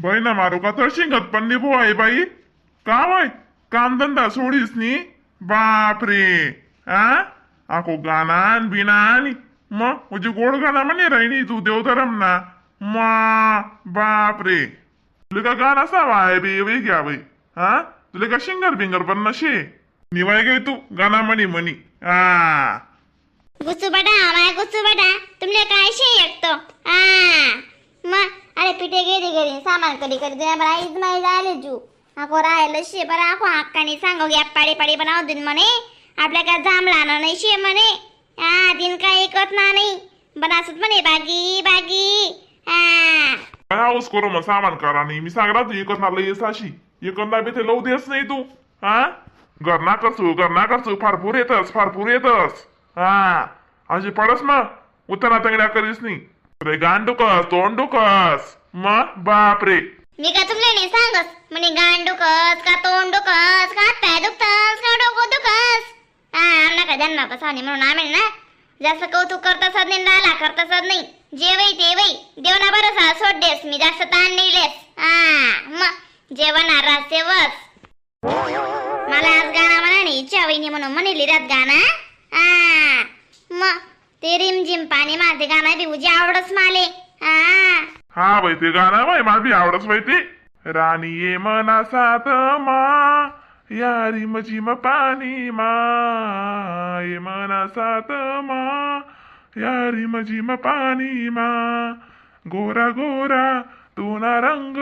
बाई ना मारू का तर शिंगत पण निभो आहे बाई. का बाई कामधंदा सोडीस नी? बापरे. आ? आको गाना बिनान. बिना मग म्हणजे गोड गाणं म्हणे राहिनी तू देवधरम ना मा बापरे. तुला का गाणं असावा आहे बे वे घ्या बाई हा तुला का शिंगर बिंगर पण नशे? निवाय गे तू गाणा म्हणी म्हणी. आ. गुच्चू बटा माया गुच्चू बटा तुमले काय शे एकतो आ मग अरे पिठे गेली घरी सामान कधी कधी दिना बरा इज माई झाले जू. आको राहिलं शे बरं आको हक्कानी सांगो गॅप पाडी पाडी बनाव दिन म्हणे. आपल्या काय जांभळा ना नाही शे म्हणे. हा दिन काय ऐकत ना नाही. बनासत म्हणे बागी बागी. हा. काय हाऊस करू मग सामान करा नाही मी सांगला तू एकच नाला येस अशी. एकच ना ते लव देस नाही तू. हा? घरना कसू घरना कसू फारपूर येतस फारपूर येतस. हा अशी पडस मग. उतरा तंगड्या करीस नाही रे तोंड तोंडुकस. मग बापरे. मी का तुमले नाही सांगस म्हणे गाण दुखस का तोंड दुखस का हात पाय दुखतस का डोकं दुखस हा आमना का जन्मा म्हणून आम्ही ना जास्त कौतुक करतस नाही लाला करतस नाही. जे वै ते वै देवना बरं सोड देस. मी जास्त ताण नाही लेस. हा मग जेवण रासे वस मला आज गाणं म्हणा नाही इच्छा वहिनी म्हणून म्हणली रात गाणं. हा. मग? ते रिमझिम पाणी मारते गाणं बी उजी आवडस माले. हा. हा बाई ते गाणं बाई मला बी आवडच बाई ते. राणी ये मना सात मा या रिम झिम पाणी मा ये मना सात मा या रिम झिम पाणी मा. गोरा गोरा तू ना रंग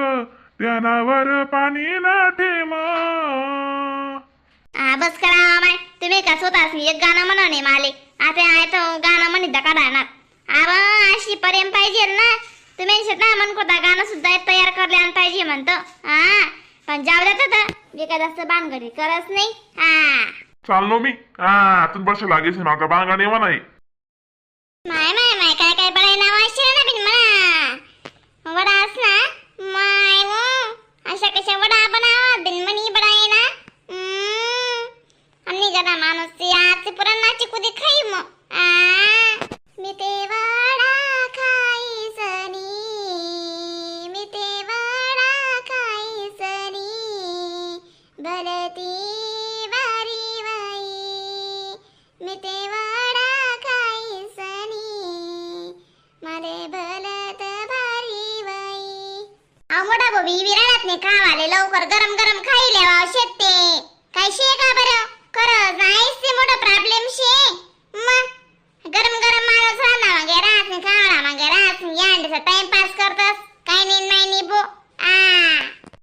त्यानावर पाणी ना ठेमा हा बस करा माय तुम्ही का स्वतःच एक गाणं म्हणा नाही माले. आता आहे तर गाणं म्हणित का राहणार आवा अशी प्रेम पाहिजे ना. तुम्ही ना गाणं सुद्धा तयार करले आणि पाहिजे म्हणतो. हा पण जाऊ देत जे काय जास्त बांधगडी करत नाही. हा. चाललो मी. हा आतून बस लागेल माका बांगा नेवा नाही माय माय माय काय काय बडाय नाव असेल ना बिन म्हणा. वडा अस ना माय अशा कशा वडा बनावा बिन खावाले लवकर गरम गरम खाईले वाव शेते काय शे का बरं? खरं नाहीच ते मोठा प्रॉब्लेम शे. मग गरम गरम माणूस राहणार मागे राहत नाही मागे राहत नाही. यांडीचा टाइमपास करतस. काय नाही नाही नाही बो. आ.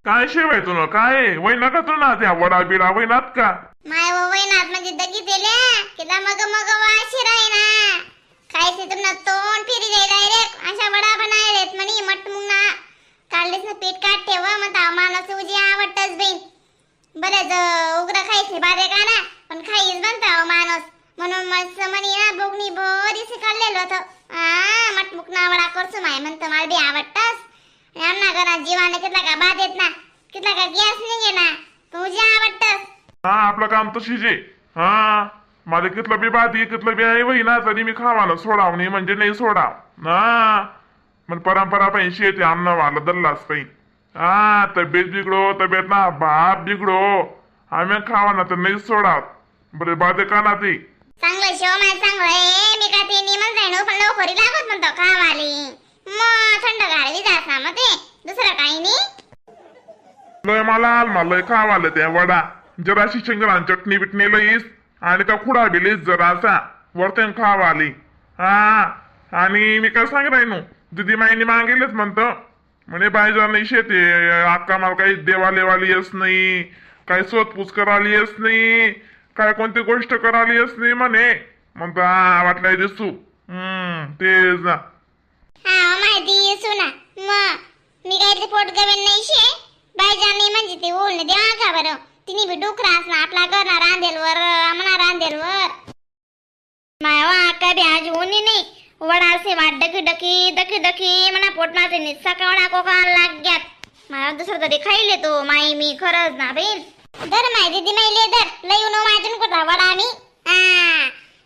काय शेवाय तुला काय? वय नका तू ना त्या वडा बिडा वैनात का? माय वो वैनात म्हणजे दगी दिल्या किदा मग मग वाशी राही ना खायचे तुमना तोंड फिरी जाई डायरेक्ट अशा वडा बनायलेत म्हणी मट मुंग ना पीठ काढ ठेव. म्हणता माणूस उजी आवडतच बाई बरेच उग्र खायचे बारे का ना पण खाईच बनता माणूस. म्हणून मस्त म्हणी ना बोगणी बरीच काढलेलो होतं. आ मटमुक नावडा वडा माय म्हणतो मला बी आवडतस आमना घरात जीवाने कितला का बाद येत ना कितला का गॅस निघे ना तुझी आवडतस हा आपलं काम तशीच आहे. हा मला कितलं बी बाद कितलं बी आहे वही ना तरी मी खावाला सोडाव नाही म्हणजे नाही सोडाव. हा. पण परंपरा आमना वाला दल्लाच पाहिजे हा तब्येत बिघडो तब्येत ना बाप बिघडो. आम्ही खावा ना तर नाही सोडाव बरं बाधे का ना ते. चांगलं शिव माय चांगलं. आहे मी का ते निमन जाईन पण लवकरी लागत म्हणतो खावाली. मग थंड गाळवी जासा मग ते. दुसरं काही नाही. लय मला आल मला लय खावाले त्या वडा. जराशी शेंगदाणा चटणी बिटणी लईस. आणि का खुडा बिलीस जरासा. वरते खावा आली हा आणि मी काय सांग राहिनो दिदी माईने मागेलच म्हणतो. म्हणे बायजा नाही शेते अक्का मला काही देवा लेवाली येस नाही. काय सोतपूस कराली येस नाही. काय कोणती गोष्ट कराली येस नाही म्हणे. म्हणतो हा वाटलंय दिसू. हम्म तेच ना. हा माहिती सुना मग मी काय ते पोट गवेन नाही शे बायजानी म्हणजे ते ओळणे देवा का बरं? तिने बी डुकरा असणार आपला करणार रांधेलवर आम्हाला रांधेलवर. मावा काय बी आज ऊनी नाही. वडासी वाट दखी વડાસીમાં ડકી ડકી ડકી ડકી મને પોટમાંથી નિસકાવડા लाग લાગ્યાત मला દુસરं तरी ખાઈ લેતો माई मी खरंच ना बेल धर माय दीदी माई ले धर लई उनो माझून कुठला वडा नी हा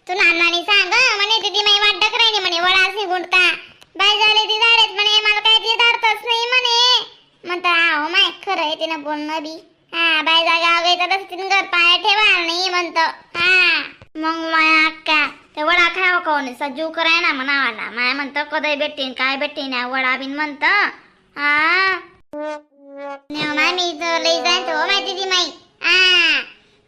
तू नानानी सांग म्हणे दीदी माई वाट डकरायने म्हणे वडा असे गुंडता बाय झाले ती झालेत म्हणे मला काय ते धारतच नाही म्हणे. म्हणता हो माय खरं आहे तिनं बोलणं बी. हा बाय जागा वगैरे तर तिनं घर पाया ठेवा नाही म्हणतो. हा मग माया अक्का. ते वडा खाव कोणी सज्जू कराय ना म्हणावाला. माय म्हणतो कदय भेटीन काय भेटीन वडा बिन म्हणतो. हा मी लई जाईन तो हो माहिती ती माई.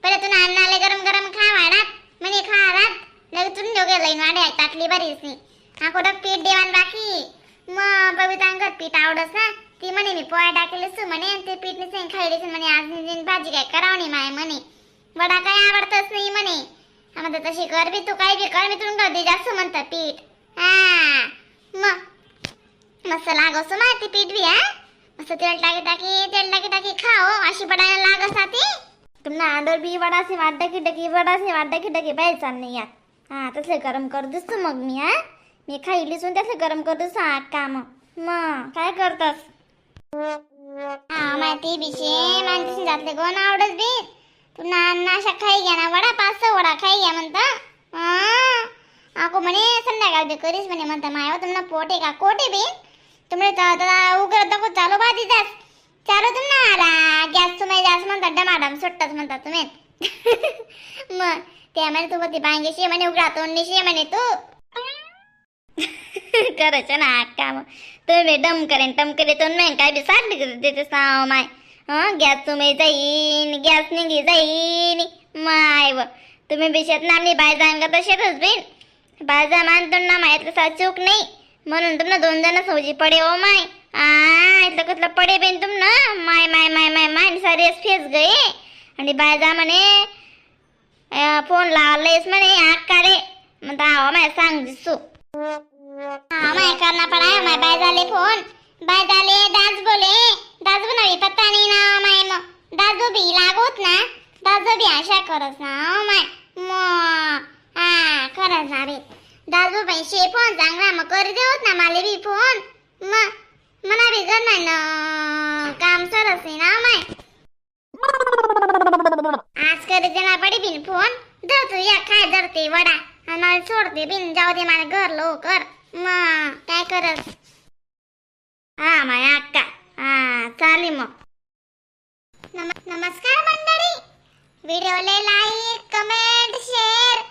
पहिले तू नाले गरम गरम खा वाडात म्हणजे खा रात. लगेच तुम्ही दोघे लईन वाढे टाकली बरीच नाही हा कुठं पीठ देवान बाकी. मग बबितांगत पीठ आवडस ना. ती म्हणे मी पोळ्या टाकलेस तू म्हणे आणि ते पीठ नाही खायलेस म्हणे आज भाजी काय करावं नाही माय म्हणे. वडा काय आवडतच नाही म्हणे. आम्हाला तशी कर बी तू काय बी कर मी तुला कधी जास्त म्हणतात पीठ. हा. मग मस्त लागस माहिती पीठ बी हा? मस्त तेल टाकी टाकी तेल टाकी टाकी खाओ अशी पडायला लागस ना ती तुम्हाला आंडर बी वडासी वाटकी टकी वडासी वाटकी डकी बाहेर नाही यात. हा तसले गरम कर दिसतो मग मी हा? मी खाईली सून तसले गरम कर दिसतो हा काम. मग काय करतस? हा माहिती बिशे. माणशी जातले कोण आवडत बी. तू ना नाशा खाई घ्या ना वडा पाच सहा वडा खाई घ्या म्हणता. आको म्हणे संध्याकाळ बी करीस म्हणे म्हणता मायावर तुम्हाला पोटे का? कोटे बी. तुम्ही उघड नको चालू बाजी जास. चालू तुम ना आला गॅस तुम्ही जास म्हणता डमाडम सुट्टच म्हणता तुम्ही. मग त्या म्हणे तू होती बांगेशी म्हणे उघडा तोंडीशी म्हणे तू. करायचं ना काम. तुम्ही डम करेन टम करे तोंड नाही काय बी सांगते त्याचे साव माय. हं गॅस तुम्ही जाईन गॅस निघी जाईन. माय व तुम्ही बिशेत मी बाय जांगा तसेच बाय बाजा मानतो ना माहीत कसा चूक नाही. म्हणून तुमना दोन जण सौजी पडे ओ माय. आ इथलं कसलं पडे बेन तुम ना माय माय माय माय माय सारे फेस गये आणि बायजा म्हणे फोन लावलेस म्हणे आग काढे. म्हणता आवा माय सांग दिसू. हा माय करणार पण आहे माय बाय झाले फोन. बाय झाले डान्स बोले. दाज बनावी पत्ता नाही ना माय मग दाजो बी लागोत ना. दाजो बी आशा करस ना माय. म. हा खरंच ना रे. दाजो पैसे फोन चांगला मग कर देऊत ना माले बी फोन. मग मना बी कर नाही ना. काम सरस आहे ना माय. आज करे देना पडी बिन फोन. धर तू या काय धरते वडा. आणि सोडते बिन जाऊ दे मला घर लवकर. मग काय करत हा माय अक्का. हा चालेल मग. नम नमस्कार मंडळी. व्हिडिओले लाईक कमेंट शेअर